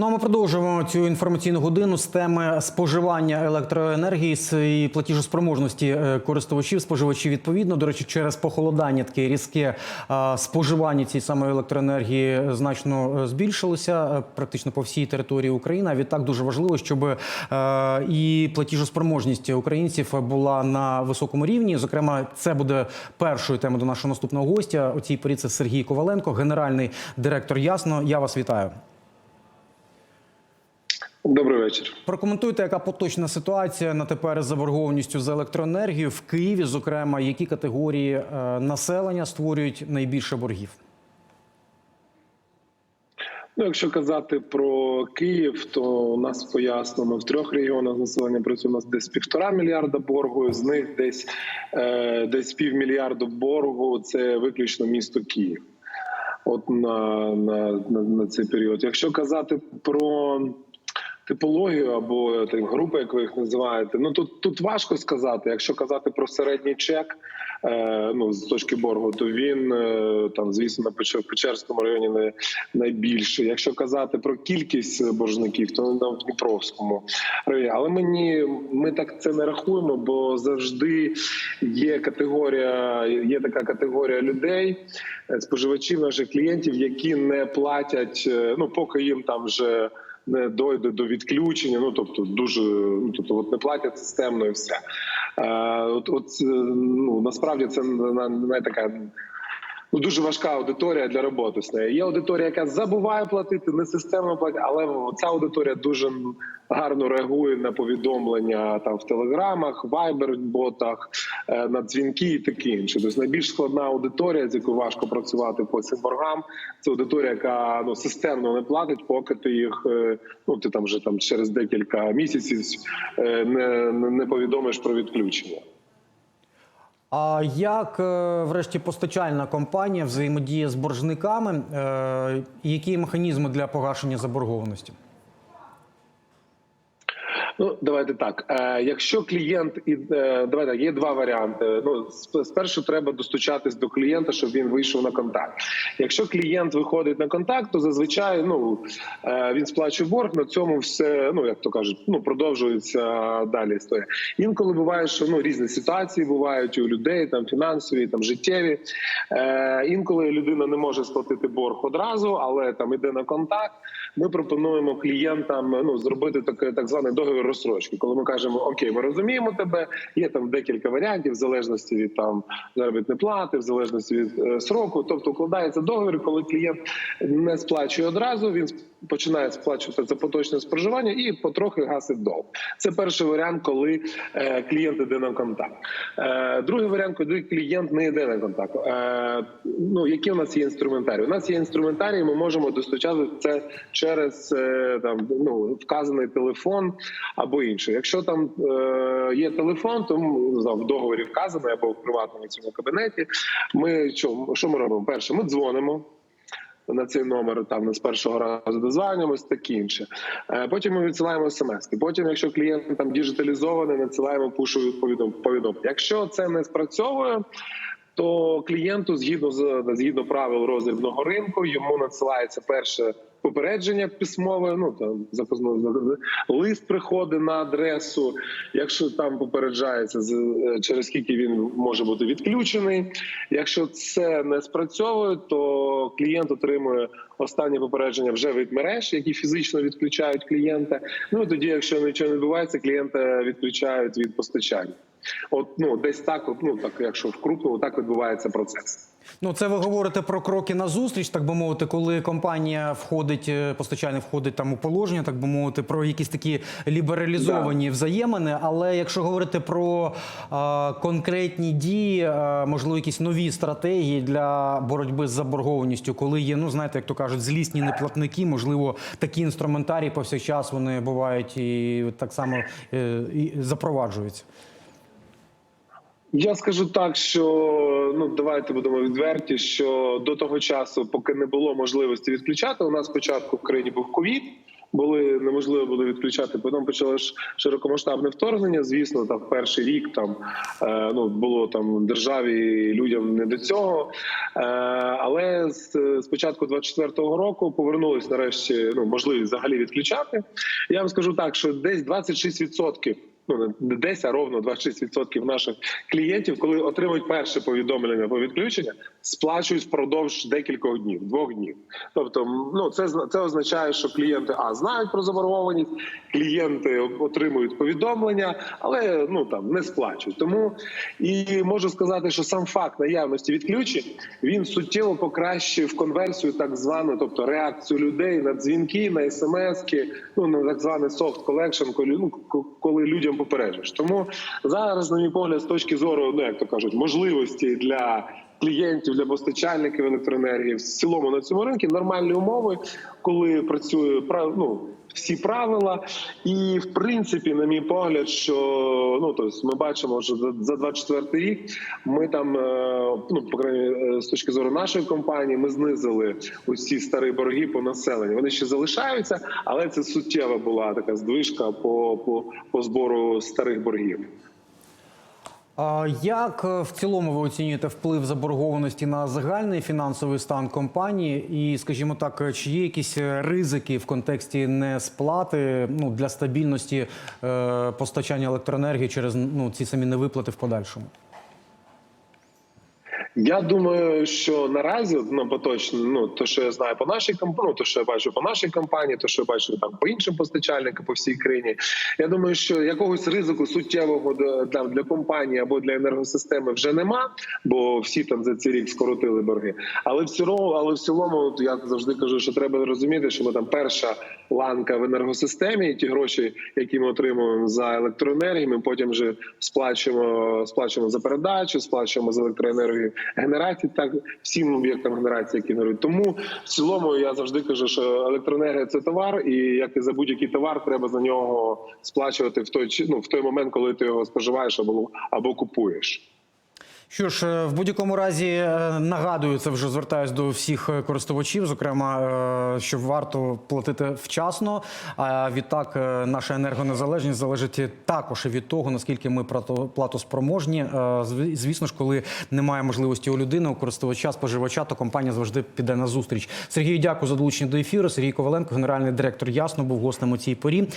Ну, а ми продовжуємо цю інформаційну годину з теми споживання електроенергії і платіжоспроможності е, користувачів, споживачів відповідно. До речі, через похолодання таке різке е, споживання цієї самої електроенергії значно е, збільшилося е, практично по всій території України. А відтак дуже важливо, щоб і платіжоспроможність українців була на високому рівні. Зокрема, це буде першою темою до нашого наступного гостя. У цій порі це Сергій Коваленко, генеральний директор Ясно. Я вас вітаю. Добрий вечір. Прокоментуйте, яка поточна ситуація на тепер з заборгованістю за електроенергію в Києві, зокрема, які категорії е, населення створюють найбільше боргів? Ну, якщо казати про Київ, то у нас пояснено в трьох регіонах населення працює у нас десь півтора мільярда боргу. З них десь е, десь півмільярду боргу це виключно місто Київ. От на, на, на, на цей період. Якщо казати про типологію або так, групи, як ви їх називаєте, ну тут тут важко сказати. Якщо казати про середній чек, е, ну з точки боргу, то він е, там, звісно, на Печерському районі не найбільший. Якщо казати про кількість боржників, то на Дніпровському районі. Але мені ми так це не рахуємо, бо завжди є категорія, є така категорія людей, е, споживачів наших клієнтів, які не платять, ну поки їм там вже не дойде до відключення. Ну тобто, дуже ну тобто, от не платять системно і все. Е, от, от е, ну насправді це на, на така. Ну, дуже важка аудиторія для роботи з нею. Є аудиторія, яка забуває платити, не системно платить, але ця аудиторія дуже гарно реагує на повідомлення там в телеграмах, вайбер-ботах, е, на дзвінки і таке інше. Тобто найбільш складна аудиторія, з якою важко працювати по цим боргам, це аудиторія, яка ну системно не платить, поки ти їх е, ну ти там вже там через декілька місяців е, не, не не повідомиш про відключення. А як, е, врешті, постачальна компанія взаємодіє з боржниками? Е, Які механізми для погашення заборгованості? Ну, давайте так. Е, якщо клієнт і е, давайте є два варіанти. Ну, спершу треба достучатись до клієнта, щоб він вийшов на контакт. Якщо клієнт виходить на контакт, то зазвичай ну е, він сплачує борг. На цьому все ну як то кажуть, ну продовжується далі історія. Інколи буває, що ну різні ситуації бувають у людей, там фінансові, там життєві. Е, інколи людина не може сплатити борг одразу, але там іде на контакт. Ми пропонуємо клієнтам ну зробити таке так званий договір розстрочки. Коли ми кажемо Окей, ми розуміємо тебе. Є там декілька варіантів, в залежності від там заробітної плати, в залежності від е, сроку. Тобто укладається договір, коли клієнт не сплачує одразу. Він починає сплачувати за поточне споживання і потрохи гасить долг. Це перший варіант, коли е, клієнт йде на контакт. Е, другий варіант, коли клієнт не йде на контакт. Е, ну які у нас є інструментарії? У нас є інструментарії. Ми можемо достучати це через е, там ну вказаний телефон або інше. Якщо там е, є телефон, то не в договорі вказаний або в приватному цьому кабінеті. Ми що, що ми робимо? Перше, ми дзвонимо. На цей номер там не з першого разу дозванюємось, таке інше. Е, Потім ми відсилаємо смс. Потім, якщо клієнт там діджиталізований, надсилаємо повідом- повідомлення. Якщо це не спрацьовує, то клієнту згідно з згідно правил роздрібного ринку йому надсилається перше попередження письмове. Ну там запозно лист приходить на адресу. Якщо там попереджається е, через скільки він може бути відключений. Якщо це не спрацьовує, то клієнт отримує останнє попередження вже від мереж, які фізично відключають клієнта. Ну і тоді, якщо нічого не відбувається, клієнта відключають від постачання. От ну десь так, от, ну так, якщо вкрупно, так відбувається процес. Ну, це ви говорите про кроки на зустріч, так би мовити, коли компанія входить, е, постачальник входить там у положення, так би мовити, про якісь такі лібералізовані взаємини. Але якщо говорити про е, конкретні дії, е, можливо, якісь нові стратегії для боротьби з заборгованістю, коли є, ну знаєте, як то кажуть, злісні неплатники, можливо, такі інструментарії повсякчас вони бувають і так само е, і запроваджуються. Я скажу так, що ну давайте будемо відверті, що до того часу, поки не було можливості відключати, у нас спочатку в країні був ковід. були неможливо було відключати. Потім почалось широкомасштабне вторгнення. Звісно, там перший рік там е, ну було там державі людям не до цього. Е, але з, з початку 24-го року повернулись нарешті ну можливість взагалі відключати. Я вам скажу так, що десь 26%, Ну не десь, а ровно 26% наших клієнтів, коли отримують перше повідомлення про відключення, сплачують впродовж декількох днів, двох днів. Тобто, ну це це означає, що клієнти а знають про заборгованість, клієнти отримують повідомлення, але ну там не сплачують. Тому і можу сказати, що сам факт наявності відключень він суттєво покращив конверсію, так звану, тобто реакцію людей на дзвінки, на смски, ну на так званий soft collection, коли ну коли людям попереджуєш. Тому зараз, на мій погляд, з точки зору, ну як то кажуть, можливості для клієнтів, для постачальників електроенергії в цілому на цьому ринку нормальні умови, коли працює ну, всі правила, і в принципі, на мій погляд, що ну тобто ми бачимо, що за, за 24 рік ми там, е, ну по крайній е, з точки зору нашої компанії, ми знизили усі старі борги по населенню. Вони ще залишаються, але це суттєва була така здвижка по, по, по збору старих боргів. Як е, в цілому ви оцінюєте вплив заборгованості на загальний фінансовий стан компанії? І, скажімо так, е, чи є якісь е, ризики в контексті несплати ну, для стабільності е, постачання електроенергії через ну, ці самі невиплати в подальшому? Я думаю, що наразі ну, поточно, ну то, що я знаю по нашій компанії, то що я бачу по нашій компанії, то що я бачу там по іншим постачальникам по всій країні. Я думаю, що якогось ризику суттєвого для, для компанії або для енергосистеми вже нема, бо всі там за цей рік скоротили борги. Але в цілому, але в цілому, я завжди кажу, що треба розуміти, що ми там перша ланка в енергосистемі, і ті гроші, які ми отримуємо за електроенергію, ми потім вже сплачуємо, сплачуємо за передачу, сплачуємо за електроенергію генерації, так всім об'єктам генерації, які генерують. Тому в цілому я завжди кажу, що електроенергія це товар, і як і за будь-який товар, треба за нього сплачувати в той ну, в той момент, коли ти його споживаєш або або купуєш. Що ж, е, в будь-якому разі е, нагадую, це вже звертаюсь до всіх е, користувачів, зокрема, що варто платити вчасно. А відтак наша енергонезалежність залежить також від того, наскільки ми платоспроможні. Звісно ж, коли немає можливості у людини, у користувача, споживача, то компанія завжди піде на зустріч. Сергію, дякую за долучення до ефіру. Сергій Коваленко, генеральний директор Ясно, був гостем у цій порі.